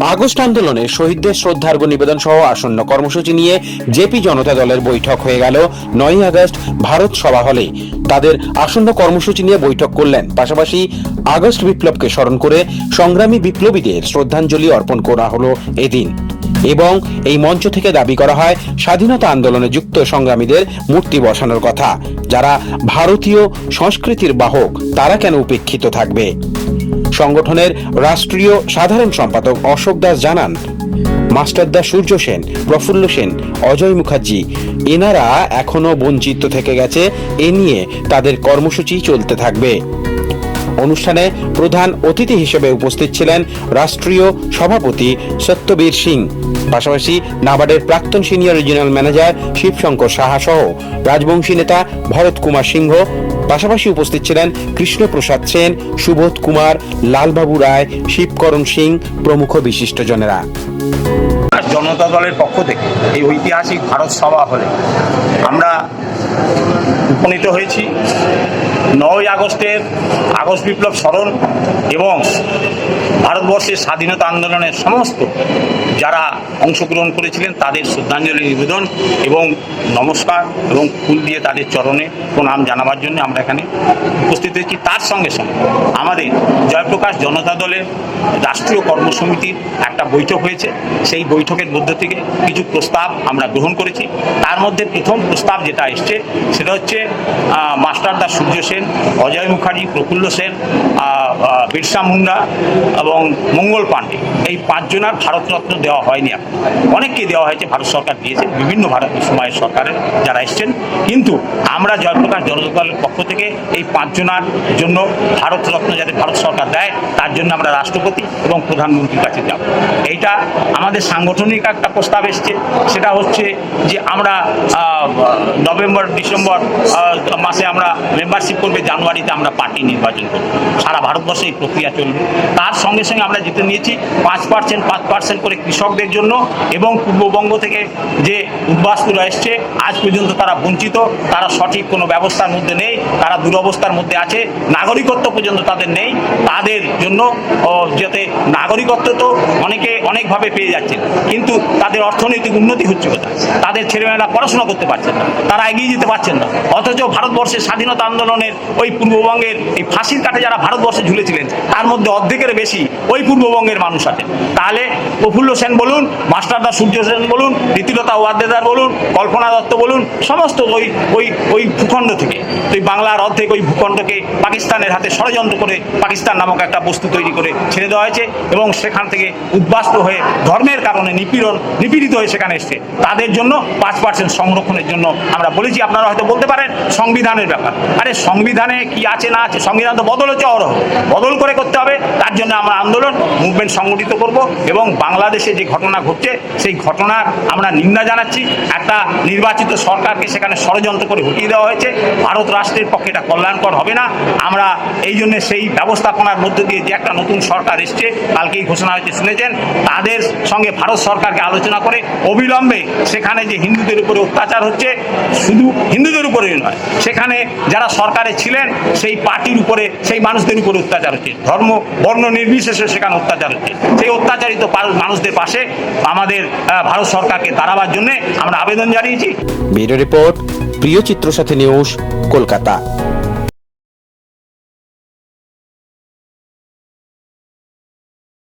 August আন্দোলনে শহীদদের শ্রদ্ধার্ঘ্য নিবেদন সহ আসন্ন কর্মসূচি নিয়ে জেপি জনতা দলের বৈঠক হয়ে গেল নয়ই আগস্ট ভারত সভা হলে। তাদের আসন্ন কর্মসূচি নিয়ে বৈঠক করলেন। পাশাপাশি আগস্ট বিপ্লবকে স্মরণ করে সংগ্রামী বিপ্লবীদের শ্রদ্ধাঞ্জলি অর্পণ করা হলো এদিন। এবং এই মঞ্চ থেকে দাবি করা হয়, স্বাধীনতা আন্দোলনে যুক্ত সংগ্রামীদের মূর্তি বসানোর কথা। যারা ভারতীয় সংস্কৃতির বাহক, তারা কেন উপেক্ষিত থাকবে? সংগঠনের রাষ্ট্রীয় সাধারণ সম্পাদক অশোক দাস জানান মাস্টারদা সূর্য সেন, প্রফুল্ল সেন, অজয় মুখার্জি, এনারা এখনও বঞ্চিত থেকে গেছে, এ নিয়ে তাদের কর্মসূচি চলতে থাকবে। অনুষ্ঠানে প্রধান অতিথি হিসেবে উপস্থিত ছিলেন রাষ্ট্রীয় সভাপতি সত্যবীর সিং। পাশাপাশি নাবার্ডের প্রাক্তন senior regional manager Shivshankar Saha সহ রাজবংশী নেতা ভরত কুমার সিংহ পাশাপাশি উপস্থিত ছিলেন কৃষ্ণপ্রসাদ সেন, সুবোধ কুমার, লালবাবু রায়, শিবকরণ সিং প্রমুখ বিশিষ্টজনেরা। জনতা দলের পক্ষ থেকে এই ঐতিহাসিক ভারত সভা হলে আমরা উপনীত হয়েছি। নয় আগস্টের আগস্ট বিপ্লব স্মরণ এবং ভারতবর্ষের স্বাধীনতা আন্দোলনের সমস্ত যারা অংশগ্রহণ করেছিলেন, তাদের শ্রদ্ধাঞ্জলি নিবেদন এবং নমস্কার এবং ফুল দিয়ে তাদের চরণে প্রণাম জানাবার জন্য আমরা এখানে উপস্থিত হয়েছি। তার সঙ্গে সঙ্গে আমাদের জয়প্রকাশ জনতা দলের রাষ্ট্রীয় কর্মসমিতির একটা বৈঠক হয়েছে। সেই বৈঠকের মধ্য থেকে কিছু প্রস্তাব আমরা গ্রহণ করেছি। তার মধ্যে প্রথম প্রস্তাব যেটা এসছে, সেটা হচ্ছে মাস্টারদা সূর্য সেন, অজয় মুখার্জি, প্রফুল্ল সেন বিরসা মুন্ডা এবং মঙ্গল পাণ্ডে এই পাঁচজনার ভারতরত্ন দেওয়া হয়নি এখন। অনেককে দেওয়া হয়েছে, ভারত সরকার দিয়েছে, বিভিন্ন ভারত সময়ের সরকারের যারা এসছেন। কিন্তু আমরা জয়প্রকাশ জনতা দলের পক্ষ থেকে এই পাঁচজনার জন্য ভারতরত্ন যাতে ভারত সরকার দেয়, তার জন্য আমরা রাষ্ট্রপতি এবং প্রধানমন্ত্রীর কাছে যাব। এইটা আমাদের সাংগঠনিক একটা প্রস্তাব এসছে। সেটা হচ্ছে যে আমরা নভেম্বর, ডিসেম্বর মাসে আমরা মেম্বারশিপ করবে, জানুয়ারিতে আমরা পার্টি নির্বাচন করব। সারা ভারতবর্ষে এই প্রক্রিয়া চলবে। তার সঙ্গে সঙ্গে আমরা জিতে নিয়েছি পাঁচ পার্সেন্ট পাঁচ পার্সেন্ট করে কৃষকদের জন্য এবং পূর্ববঙ্গ থেকে যে উদ্বাস্তুরা এসছে, আজ পর্যন্ত তারা বঞ্চিত, তারা সঠিক কোনো ব্যবস্থার মধ্যে নেই, তারা দুরবস্থার মধ্যে আছে, নাগরিকত্ব পর্যন্ত তাদের নেই। তাদের জন্য যাতে নাগরিকত্ব তো অনেকে অনেকভাবে পেয়ে যাচ্ছেন। কিন্তু তাদের অর্থনৈতিক উন্নতি হচ্ছে কোথায়? তাদের ছেলেমেয়েরা পড়াশোনা করতে পারছেন না। তারা এগিয়ে যেতে পারছেন না। অথচ ভারতবর্ষের স্বাধীনতা আন্দোলনের ওই পূর্ববঙ্গের এই ফাঁসির কাঠে যারা ভারতবর্ষে ঝুলেছিলেন, তার মধ্যে অর্ধেকের বেশি ওই পূর্ববঙ্গের মানুষ আছেন। তাহলে প্রফুল্ল সেন বলুন, মাস্টারদা সূর্য সেন বলুন রীতিলতা ওয়াদ্দেদার বলুন, কল্পনা দত্ত বলুন, সমস্ত ওই ওই ওই ভূখণ্ড থেকে, ওই বাংলার অর্ধেক ওই ভূখণ্ডকে পাকিস্তানের হাতে ষড়যন্ত্র করে পাকিস্তান নামক একটা বস্তু তৈরি করে ছেড়ে দেওয়া হয়েছে এবং সেখান থেকে উদ্বাস্ত হয়ে ধর্মের কারণে নিপীড়ন, নিপীড়িত হয়ে সেখানে এসছে। তাদের জন্য পাঁচ পার্সেন্ট সংরক্ষণের জন্য আমরা বলেছি, আপনারা হয়তো বলতে পারেন সংবিধানের ব্যাপার। আরে সংবিধানে কি আছে না আছে? সংবিধান তো বদল হচ্ছে অরহ বদল করে করতে হবে, তার জন্য আমরা আন্দোলন, মুভমেন্ট সংগঠিত করব এবং বাংলাদেশে যে ঘটনা ঘটছে, সেই ঘটনার আমরা নিন্দা জানাচ্ছি। একটা নির্বাচিত সরকারকে সেখানে ষড়যন্ত্র করে হটিয়ে দেওয়া হয়েছে। ভারত রাষ্ট্রের পক্ষে এটা কল্যাণকর হবে না। আমরা এই জন্য সেই ব্যবস্থাপনার মধ্য দিয়ে যে একটা নতুন সরকার এসছে, কালকেই ঘোষণা হয়েছে, শুনেছেন? তাদের সঙ্গে ভারত সরকারকে আলোচনা করে অবিলম্বে সেখানে যে হিন্দুদের উপরে অত্যাচার হচ্ছে, শুধু হিন্দুদের উপরেই নয়, সেখানে যারা সরকারে ছিলেন, সেই পার্টির উপরে, সেই মানুষদের উপরে অত্যাচার হচ্ছে। ধর্ম, বর্ণ নির্বিশেষে সেখানে অত্যাচার হচ্ছে। সেই অত্যাচারিত মানুষদের পাশে আমাদের ভারত সরকারকে দাঁড়াবার জন্য আমরা আবেদন জানিয়েছি। ব্যুরো রিপোর্ট, প্রিয় চিত্র সাথী নিউজ, কলকাতা।